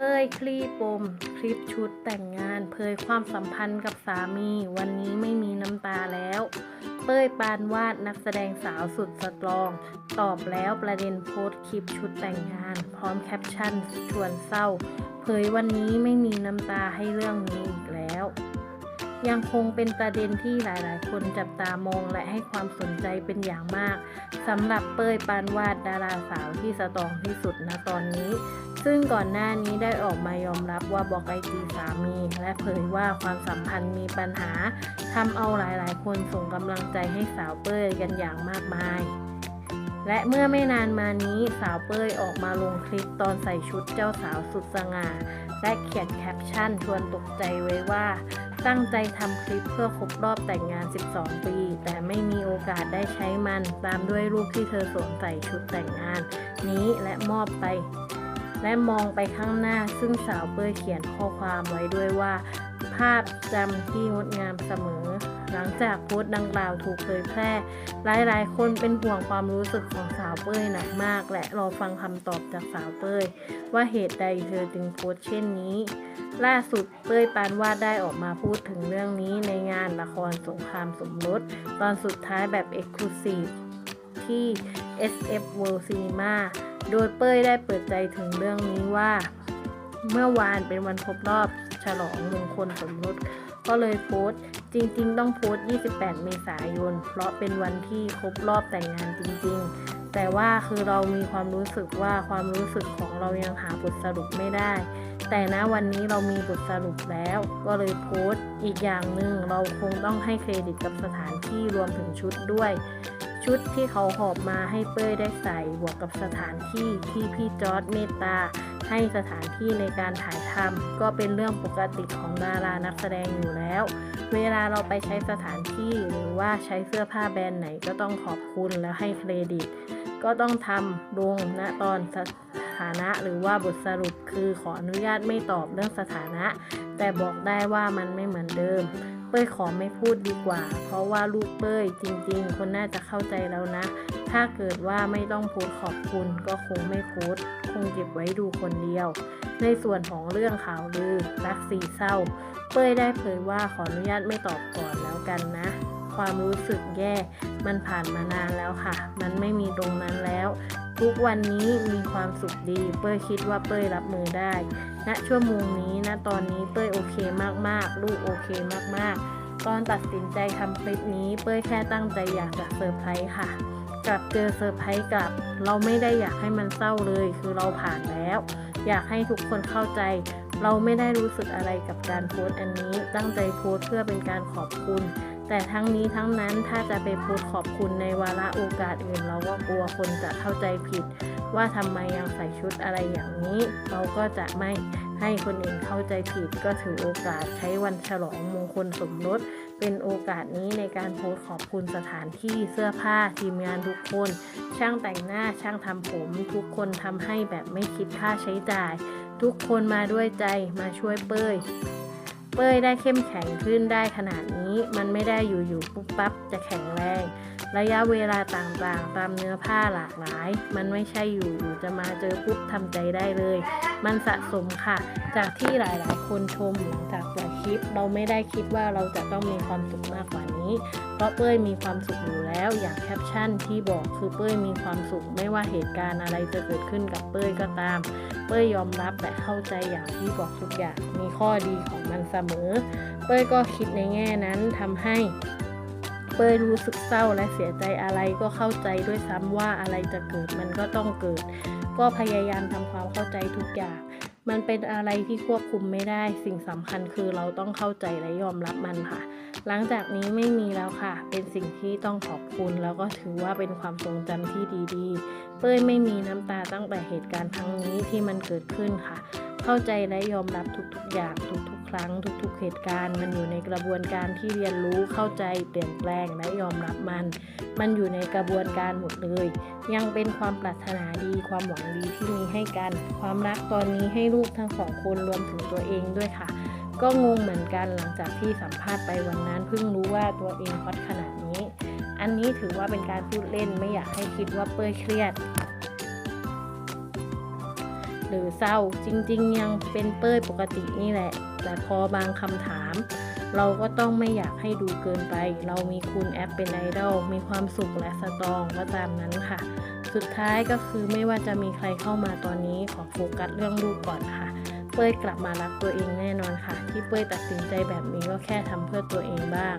เป้ยคลี่ปมคลิปชุดแต่งงานเผยความสัมพันธ์กับสามี วันนี้ไม่มีน้ำตาแล้ว เป้ยปานวาดนักแสดงสาวสุดสตรอง ตอบแล้วประเด็นโพสต์คลิปชุดแต่งงาน พร้อมแคปชั่นชวนเศร้า เผยวันนี้ไม่มีน้ำตาให้เรื่องนี้อีกแล้ว ยังคงเป็นประเด็นที่หลายๆ คนจับตามองและให้ความสนใจเป็นอย่างมากสำหรับเป้ยปานวาดดาราสาวที่สตรองที่สุดณตอนนี้ ซึ่งก่อนหน้านี้ได้ออกมายอมรับว่าบอกไอจีสามี และเผยว่าความสัมพันธ์มีปัญหาทำเอาหลายๆ คนส่งกำลังใจให้สาวเป้ยกันอย่างมากมาย และเมื่อไม่นานมานี้สาวเป้ยออกมาลงคลิปตอนใส่ชุดเจ้าสาวสุดสง่า และเขียนแคปชั่นชวนตกใจไว้ว่า ตั้งใจทำคลิปเพื่อครบรอบแต่งงาน 12 ปี แต่ไม่มีโอกาสได้ใช้มัน ตามด้วยรูปที่เธอสวมใส่ชุดแต่งงาน นี้และมอบไป และมองไปข้างหน้าซึ่งสาวเป้ยเขียนข้อความไว้ด้วยว่า ภาพจำที่งดงามเสมอ หลังจากโพสต์ดังกล่าวถูกเผยแพร่ หลายๆ คนเป็นห่วงความรู้สึกของสาวเป้ยหนักมาก และรอฟังคำตอบจากสาวเป้ย ว่าเหตุใดเธอจึงโพสต์เช่นนี้ล่าสุดเป้ยปานวาดได้ออกมาพูดถึงเรื่องนี้ในงานละครสงครามสมรส ตอนสุดท้ายแบบเอ็กซ์คลูซีฟที่ SF World Cinema โดยเป้ยได้เปิดใจถึงเรื่องนี้ว่า เมื่อวานเป็นวันครบรอบฉลองมงคลสมรสก็เลยโพสต์ จริง ๆ ต้องโพสต์ 28 เมษายน เพราะเป็นวันที่ครบรอบแต่งงานจริง ๆ แต่ว่าคือเรามีความรู้สึกว่าความรู้สึกของเรายังหาบทสรุปไม่ได้ แต่ณวันนี้เรามีบทสรุปแล้ว ก็เลยโพสต์ อีกอย่างหนึ่งเราคงต้องให้เครดิตกับสถานที่รวมถึงชุดด้วย ชุดที่เขาหอบมาให้เป้ยได้ใส่บวกกับสถานที่ที่พี่จอร์ดเมตตา ให้สถานที่ในการถ่ายทำก็เป็นเรื่องปกติของดารานักแสดงอยู่แล้ว เวลาเราไปใช้สถานที่หรือว่าใช้เสื้อผ้าแบรนด์ไหนก็ต้องขอบคุณแล้วให้เครดิต ก็ต้องทำลงณตอนสถานะหรือว่าบทสรุปคือขออนุญาตไม่ตอบเรื่องสถานะ แต่บอกได้ว่ามันไม่เหมือนเดิม ป้ยขอไม่พูดดีกว่า เพราะว่าลูกเป้ยจริง ๆ คนน่าจะเข้าใจแล้วนะ ถ้าเกิดว่าไม่ต้องโพสขอบคุณก็คงไม่โพสคงเก็บไว้ดูคนเดียว ในส่วนของเรื่องข่าวลือรักสีเศร้า เป้ยได้เผยว่าขออนุญาตไม่ตอบก่อนแล้วกันนะ ความรู้สึกแย่มันผ่านมานานแล้วค่ะ มันไม่มีตรงนั้นแล้ว ทุกวันนี้มีความสุขดี เป้ยคิดว่าเป้ยรับมือได้ ณชั่วโมงนี้ณตอนนี้เป้ยโอเคมากๆ ลูกโอเคมากๆ ตอนตัดสินใจทำคลิปนี้เป้ยแค่ตั้งใจอยากจะเซอร์ไพรส์ค่ะกลับเจอเซอร์ไพรส์กลับ เราไม่ได้อยากให้มันเศร้าเลย คือเราผ่านแล้ว อยากให้ทุกคนเข้าใจ เราไม่ได้รู้สึกอะไรกับการโพสต์อันนี้ ตั้งใจโพสต์เพื่อเป็นการขอบคุณ แต่ทั้งนี้ทั้งนั้นถ้าจะไปโพสต์ขอบคุณในวาระโอกาสอื่น เราก็กลัวคนจะเข้าใจผิด ว่าทำไมยังใส่ชุดอะไรอย่างนี้ เราก็จะไม่ให้คนอื่นเข้าใจผิด ก็ถือโอกาสใช้วันฉลองมงคลสมรสเป็นโอกาสนี้ในการโพสขอบคุณสถานที่เสื้อผ้าทีมงานทุกคน ช่างแต่งหน้าช่างทำผม ทุกคนทำให้แบบไม่คิดค่าใช้จ่าย ทุกคนมาด้วยใจมาช่วยเป้ย เป้ยได้เข้มแข็งขึ้นได้ขนาดนี้ มันไม่ได้อยู่ๆปุ๊บปั๊บจะแข็งแรง ระยะเวลาต่างๆ ตามเนื้อผ้าหลากหลาย มันไม่ใช่อยู่ๆจะมาเจอปุ๊บทำใจได้เลย มันสะสมค่ะ จากที่หลายๆ คนชมหลังจากปล่คลิป เราไม่ได้คิดว่าเราจะต้องมีความสุขมากกว่านี้ เพราะเป้ยมีความสุขอยู่แล้วอย่างแคปชั่นที่บอกคือเป้ยมีความสุขไม่ว่าเหตุการณ์อะไรจะเกิดขึ้นกับเป้ยก็ตาม เป้ยยอมรับและเข้าใจอย่างที่บอกทุกอย่างมีข้อดีของมันเสมอ เป้ยก็คิดในแง่นั้นทำให้ เป้ยรู้สึกเศร้าและเสียใจอะไรก็เข้าใจด้วยซ้ำว่าอะไรจะเกิดมันก็ต้องเกิด ก็พยายามทำความเข้าใจทุกอย่าง มันเป็นอะไรที่ควบคุมไม่ได้ สิ่งสำคัญคือเราต้องเข้าใจและยอมรับมันค่ะ หลังจากนี้ไม่มีแล้วค่ะ เป็นสิ่งที่ต้องขอบคุณ แล้วก็ถือว่าเป็นความทรงจำที่ดีๆ เป้ยไม่มีน้ำตาตั้งแต่เหตุการณ์ครั้งนี้ที่มันเกิดขึ้นค่ะ เข้าใจและยอมรับทุกๆอย่างทุกๆ ครั้งทุกๆเหตุการณ์ มันอยู่ในกระบวนการที่เรียนรู้เข้าใจเปลี่ยนแปลงและยอมรับมัน มันอยู่ในกระบวนการหมดเลย ยังเป็นความปรารถนาดีความหวังดีที่มีให้กัน ความรักตอนนี้ให้ลูกทั้งสองคนรวมถึงตัวเองด้วยค่ะ ก็งงเหมือนกันหลังจากที่สัมภาษณ์ไปวันนั้นเพิ่งรู้ว่าตัวเองฮอตขนาดนี้ อันนี้ถือว่าเป็นการพูดเล่นไม่อยากให้คิดว่าเป้ยเครียด รือเศร้า จริง ๆ ยังเป็นเป้ยปกตินี่แหละ แต่พอบางคำถาม เราก็ต้องไม่อยากให้ดูเกินไป เรามีคุณแอปเป็นไอดอลมีความสุขและสตรองก็ตามนั้นค่ะ สุดท้ายก็คือไม่ว่าจะมีใครเข้ามาตอนนี้ขอโฟกัสเรื่องลูกก่อนค่ะเป้ยกลับมารักตัวเองแน่นอนค่ะ ที่เป้ยตัดสินใจแบบนี้ก็แค่ทำเพื่อตัวเองบ้าง